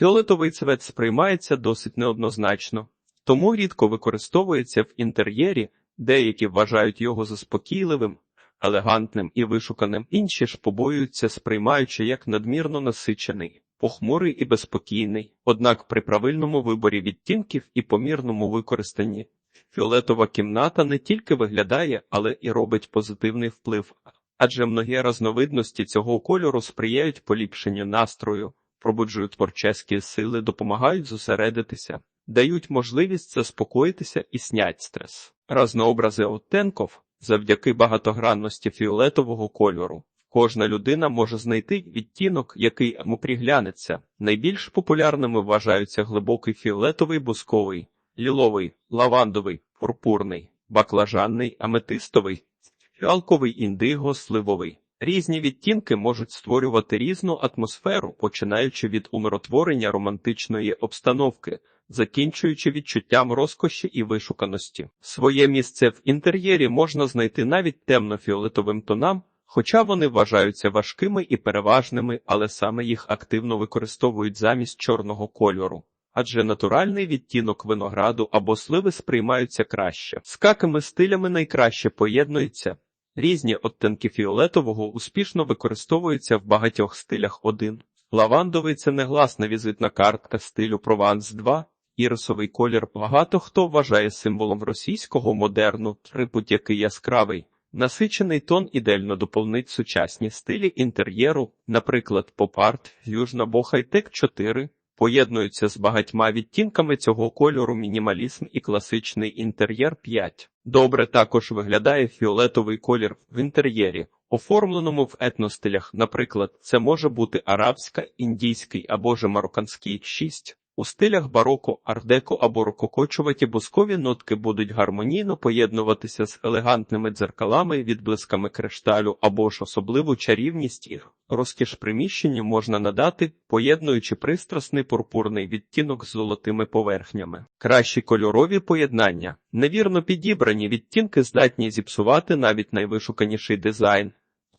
Фіолетовий цвет сприймається досить неоднозначно, тому рідко використовується в інтер'єрі, деякі вважають його заспокійливим, елегантним і вишуканим, інші ж побоюються, сприймаючи як надмірно насичений, похмурий і безспокійний. Однак при правильному виборі відтінків і помірному використанні фіолетова кімната не тільки виглядає, але і робить позитивний вплив, адже многі різновидності цього кольору сприяють поліпшенню настрою, пробуджують творческі сили, допомагають зосередитися, дають можливість заспокоїтися і снять стрес. Разнообрази оттенків завдяки багатогранності фіолетового кольору. Кожна людина може знайти відтінок, який йому приглянеться. Найбільш популярними вважаються глибокий фіолетовий бусковий, ліловий, лавандовий, пурпурний, баклажанний, аметистовий, фіалковий індиго, сливовий. Різні відтінки можуть створювати різну атмосферу, починаючи від умиротворення романтичної обстановки, закінчуючи відчуттям розкоші і вишуканості. Своє місце в інтер'єрі можна знайти навіть темно-фіолетовим тонам, хоча вони вважаються важкими і переважними, але саме їх активно використовують замість чорного кольору. Адже натуральний відтінок винограду або сливи сприймаються краще. З какими стилями найкраще поєднуються. Різні оттенки фіолетового успішно використовуються в багатьох стилях один. Лавандовий це негласна візитна картка стилю Прованс 2, ірисовий колір багато хто вважає символом російського модерну, трипут який яскравий. Насичений тон ідеально доповнить сучасні стилі інтер'єру, наприклад, поп-арт, ф'южн або хай-тек 4, поєднуються з багатьма відтінками цього кольору мінімалізм і класичний інтер'єр 5. Добре також виглядає фіолетовий колір в інтер'єрі, оформленому в етностилях, наприклад, це може бути арабська, індійський або ж марокканський 6. У стилях бароко, ардеко або рококочуваті бускові нотки будуть гармонійно поєднуватися з елегантними дзеркалами, відблисками кришталю або ж особливу чарівність їх. Розкіш приміщенню можна надати, поєднуючи пристрасний пурпурний відтінок з золотими поверхнями. Кращі кольорові поєднання. Невірно підібрані відтінки здатні зіпсувати навіть найвишуканіший дизайн.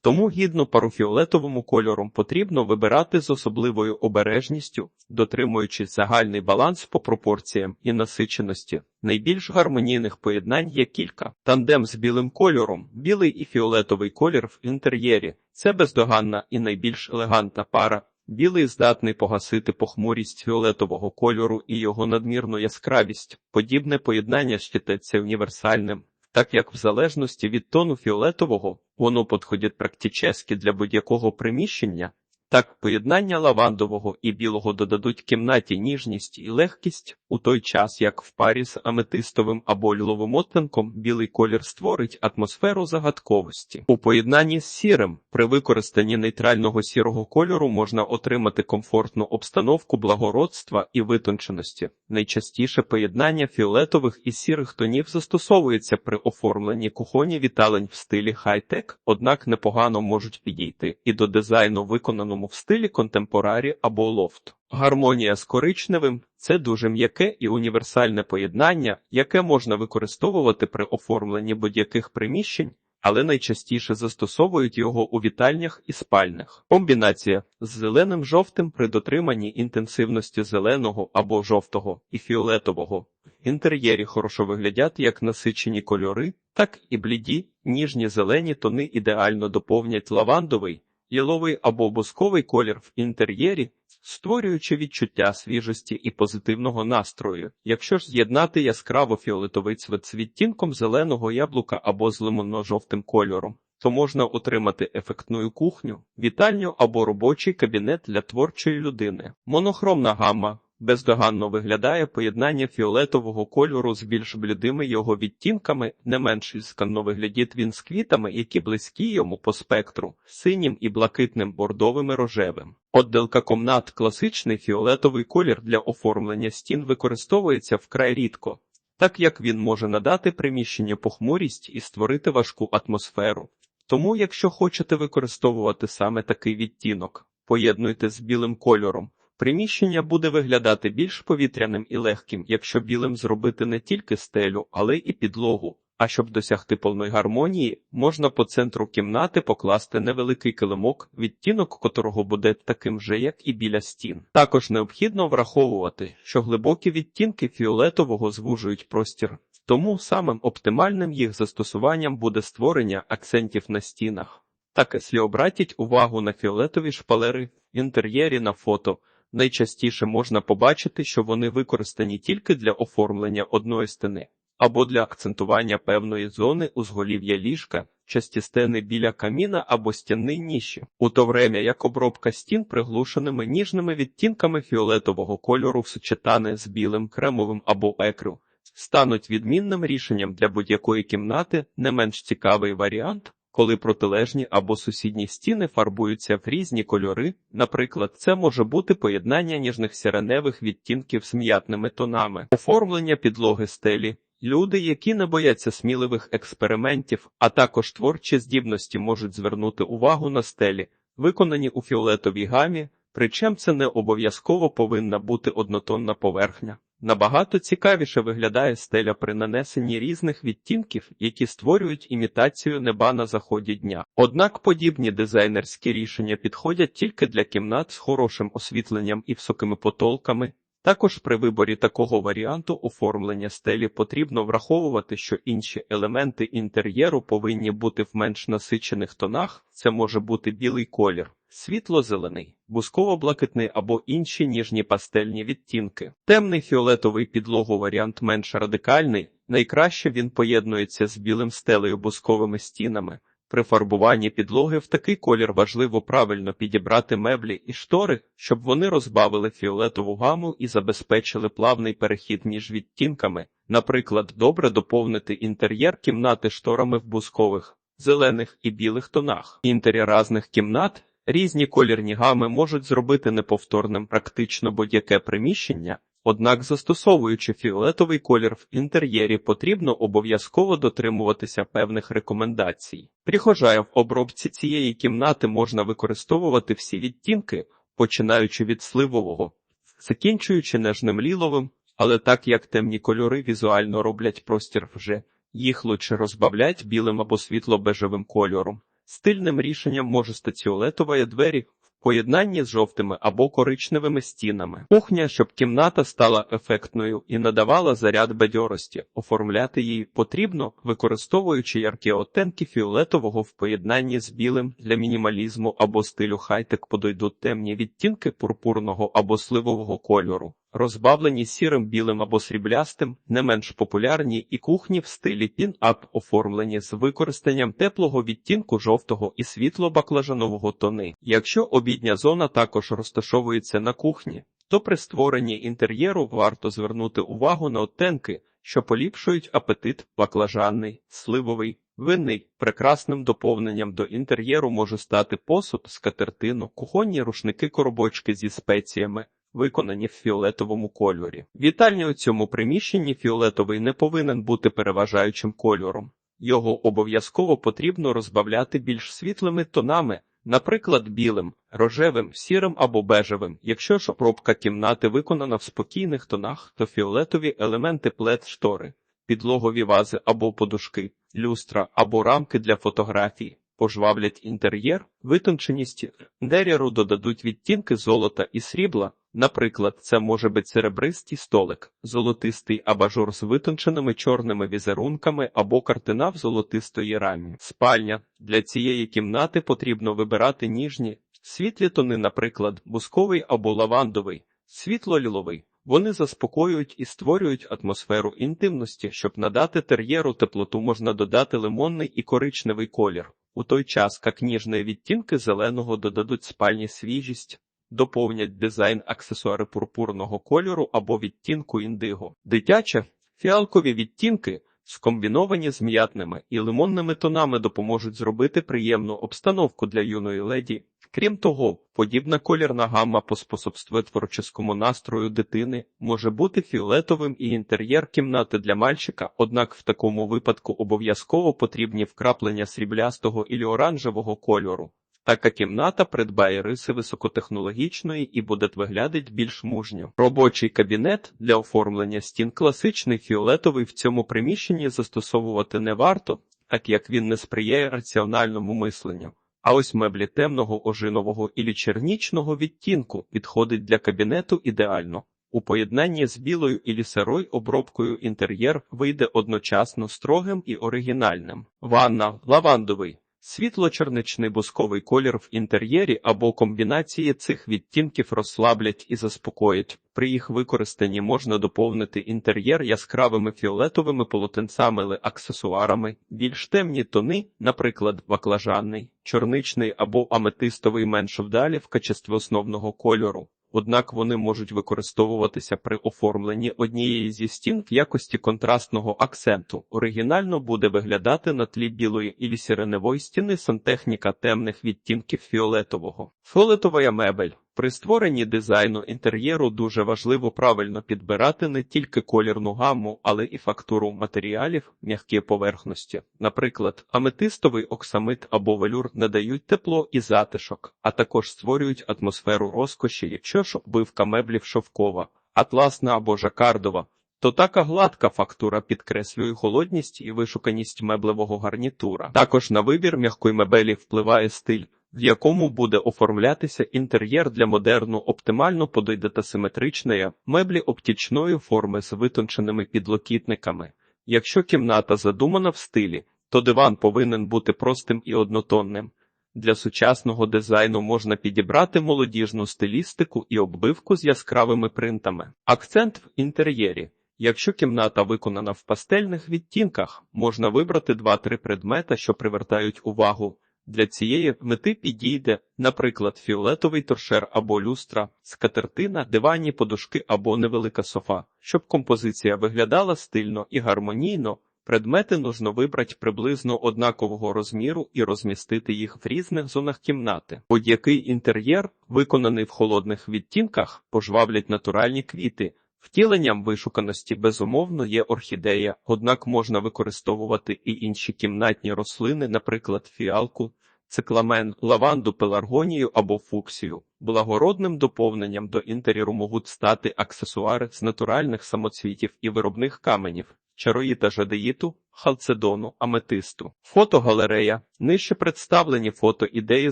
Тому гідно парофіолетовому кольором потрібно вибирати з особливою обережністю, дотримуючись загальний баланс по пропорціям і насиченості. Найбільш гармонійних поєднань є кілька. Тандем з білим кольором, білий і фіолетовий колір в інтер'єрі це бездоганна і найбільш елегантна пара. Білий здатний погасити похмурість фіолетового кольору і його надмірну яскравість. Подібне поєднання считається універсальним так як в залежності від тону фіолетового воно підходить практически для будь-якого приміщення, так поєднання лавандового і білого додадуть кімнаті ніжність і легкість, у той час як в парі з аметистовим або ліловим оттенком білий колір створить атмосферу загадковості. У поєднанні з сірим при використанні нейтрального сірого кольору можна отримати комфортну обстановку благородства і витонченості. Найчастіше поєднання фіолетових і сірих тонів застосовується при оформленні кухоні віталень в стилі хай-тек, однак непогано можуть підійти і до дизайну виконаному в стилі контемпорарі або лофт. Гармонія з коричневим це дуже м'яке і універсальне поєднання, яке можна використовувати при оформленні будь-яких приміщень, але найчастіше застосовують його у вітальнях і спальнях. Комбінація з зеленим жовтим при дотриманні інтенсивності зеленого або жовтого і фіолетового. В інтер'єрі хорошо виглядять як насичені кольори, так і бліді, ніжні зелені тони ідеально доповнять лавандовий, яловий або бусковий колір в інтер'єрі створюючи відчуття свіжості і позитивного настрою. Якщо ж з'єднати яскраво фіолетовий цвет з відтінком зеленого яблука або з лимонно-жовтим кольором, то можна отримати ефектну кухню, вітальню або робочий кабінет для творчої людини. Монохромна гамма Бездоганно виглядає поєднання фіолетового кольору з більш блідими його відтінками, не менш ісканно виглядить він з квітами, які близькі йому по спектру, синім і блакитним бордовим і рожевим. Отделка комнат класичний фіолетовий колір для оформлення стін використовується вкрай рідко, так як він може надати приміщення похмурість і створити важку атмосферу. Тому, якщо хочете використовувати саме такий відтінок, поєднуйте з білим кольором. Приміщення буде виглядати більш повітряним і легким, якщо білим зробити не тільки стелю, але і підлогу, А щоб досягти повної гармонії, можна по центру кімнати покласти невеликий килимок, відтінок котрого буде таким же, як і біля стін. Також необхідно враховувати, що глибокі відтінки фіолетового звужують простір, тому самим оптимальним їх застосуванням буде створення акцентів на стінах. Також обратіть увагу на фіолетові шпалери в інтер'єрі на фото. Найчастіше можна побачити, що вони використані тільки для оформлення одної стіни або для акцентування певної зони узголів'я ліжка, часті стени біля каміна або стінні ніші, у то время як обробка стін приглушеними ніжними відтінками фіолетового кольору в сочетане з білим кремовим або екру, стануть відмінним рішенням для будь-якої кімнати, не менш цікавий варіант. Коли протилежні або сусідні стіни фарбуються в різні кольори, наприклад, це може бути поєднання ніжних сіреневих відтінків з м'ятними тонами, оформлення підлоги стелі. Люди, які не бояться сміливих експериментів, а також творчі здібності можуть звернути увагу на стелі, виконані у фіолетовій гамі, причем це не обов'язково повинна бути однотонна поверхня. Набагато цікавіше виглядає стеля при нанесенні різних відтінків, які створюють імітацію неба на заході дня. Однак подібні дизайнерські рішення підходять тільки для кімнат з хорошим освітленням і високими потолками. Також при виборі такого варіанту оформлення стелі потрібно враховувати, що інші елементи інтер'єру повинні бути в менш насичених тонах. Це може бути білий колір, світло-зелений, бусково-блакитний або інші ніжні пастельні відтінки. Темний фіолетовий підлоговаріант менш радикальний, найкраще він поєднується з білим стелею бусковими стінами. При фарбуванні підлоги в такий колір важливо правильно підібрати меблі і штори, щоб вони розбавили фіолетову гаму і забезпечили плавний перехід між відтінками, наприклад, добре доповнити інтер'єр кімнати шторами в бускових, зелених і білих тонах. Інтер'єр разних кімнат різні колірні гами можуть зробити неповторним практично будь-яке приміщення. Однак, застосовуючи фіолетовий колір в інтер'єрі, потрібно обов'язково дотримуватися певних рекомендацій. Прихожая в обробці цієї кімнати можна використовувати всі відтінки, починаючи від сливового, закінчуючи нежним ліловим, але так як темні кольори візуально роблять простір вже, їх лучше розбавлять білим або світло-бежевим кольором. Стильним рішенням може стати фіолетові двері поєднанні з жовтими або коричневими стінами. Кухня, щоб кімната стала ефектною і надавала заряд бадьорості. Оформляти її потрібно, використовуючи яркі оттенки фіолетового в поєднанні з білим для мінімалізму або стилю хай-тек подойдуть темні відтінки пурпурного або сливового кольору розбавлені сірим, білим або сріблястим, не менш популярні і кухні в стилі пін-ап оформлені з використанням теплого відтінку жовтого і світло-баклажанового тони. Якщо обідня зона також розташовується на кухні, то при створенні інтер'єру варто звернути увагу на оттенки, що поліпшують апетит баклажанний, сливовий. Винний прекрасним доповненням до інтер'єру може стати посуд, скатертину, кухонні рушники коробочки зі спеціями, виконані в фіолетовому кольорі. Вітальня у цьому приміщенні фіолетовий не повинен бути переважаючим кольором. Його обов'язково потрібно розбавляти більш світлими тонами, наприклад, білим, рожевим, сірим або бежевим. Якщо ж обробка кімнати виконана в спокійних тонах, то фіолетові елементи плед штори, підлогові вази або подушки, люстра або рамки для фотографій. Пожвавлять інтер'єр, витонченість деряру додадуть відтінки золота і срібла, Наприклад, це може бути серебристий столик, золотистий абажур з витонченими чорними візерунками або картина в золотистої рамі. Спальня для цієї кімнати потрібно вибирати ніжні, світлі тони, наприклад, бусковий або лавандовий, світло-ліловий. Вони заспокоюють і створюють атмосферу інтимності, щоб надати тер'єру теплоту, можна додати лимонний і коричневий колір. У той час як ніжні відтінки зеленого додадуть спальні свіжість доповнять дизайн аксесуари пурпурного кольору або відтінку індиго. Дитяче фіалкові відтінки, скомбіновані з м'ятними і лимонними тонами, допоможуть зробити приємну обстановку для юної леді. Крім того, подібна колірна гамма поспособствує творческому настрою дитини може бути фіолетовим і інтер'єр кімнати для мальчика, однак в такому випадку обов'язково потрібні вкраплення сріблястого і оранжевого кольору. Така кімната придбає риси високотехнологічної і буде виглядати більш мужньо. Робочий кабінет для оформлення стін класичний фіолетовий в цьому приміщенні застосовувати не варто, так як він не сприяє раціональному мисленню. А ось меблі темного ожинового і чернічного відтінку підходить для кабінету ідеально. У поєднанні з білою і сирою обробкою інтер'єр вийде одночасно строгим і оригінальним. Ванна лавандовий. Світло-черничний бусковий колір в інтер'єрі або комбінації цих відтінків розслаблять і заспокоять. При їх використанні можна доповнити інтер'єр яскравими фіолетовими полотенцями аксесуарами, більш темні тони, наприклад, баклажанний, чорничний або аметистовий менш вдалі в качестві основного кольору. Однак вони можуть використовуватися при оформленні однієї зі стін в якості контрастного акценту. Оригінально буде виглядати на тлі білої і вісіреневої стіни сантехніка темних відтінків фіолетового. Фіолетова мебель. При створенні дизайну інтер'єру дуже важливо правильно підбирати не тільки колірну гамму, але і фактуру матеріалів, м'які поверхності. Наприклад, аметистовий оксамит або велюр надають тепло і затишок, а також створюють атмосферу розкоші, якщо ж оббивка меблів шовкова, атласна або жакардова. То така гладка фактура підкреслює холодність і вишуканість меблевого гарнітура. Також на вибір м'якої мебелі впливає стиль в якому буде оформлятися інтер'єр для модерну оптимально подойде та симетричної меблі оптічної форми з витонченими підлокітниками. Якщо кімната задумана в стилі, то диван повинен бути простим і однотонним. Для сучасного дизайну можна підібрати молодіжну стилістику і оббивку з яскравими принтами. Акцент в інтер'єрі. Якщо кімната виконана в пастельних відтінках, можна вибрати 2-3 предмета, що привертають увагу. Для цієї мети підійде, наприклад, фіолетовий торшер або люстра, скатертина, диванні подушки або невелика софа. Щоб композиція виглядала стильно і гармонійно, предмети нужно вибрати приблизно однакового розміру і розмістити їх в різних зонах кімнати. Будь-який інтер'єр, виконаний в холодних відтінках, пожвавлять натуральні квіти. Втіленням вишуканості безумовно є орхідея, однак можна використовувати і інші кімнатні рослини, наприклад, фіалку, цикламен, лаванду, пеларгонію або фуксію. Благородним доповненням до інтер'єру можуть стати аксесуари з натуральних самоцвітів і виробних каменів, чароїта жадеїту, халцедону, аметисту. Фотогалерея. Нижче представлені фото ідеї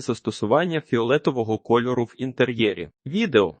застосування фіолетового кольору в інтер'єрі. Відео.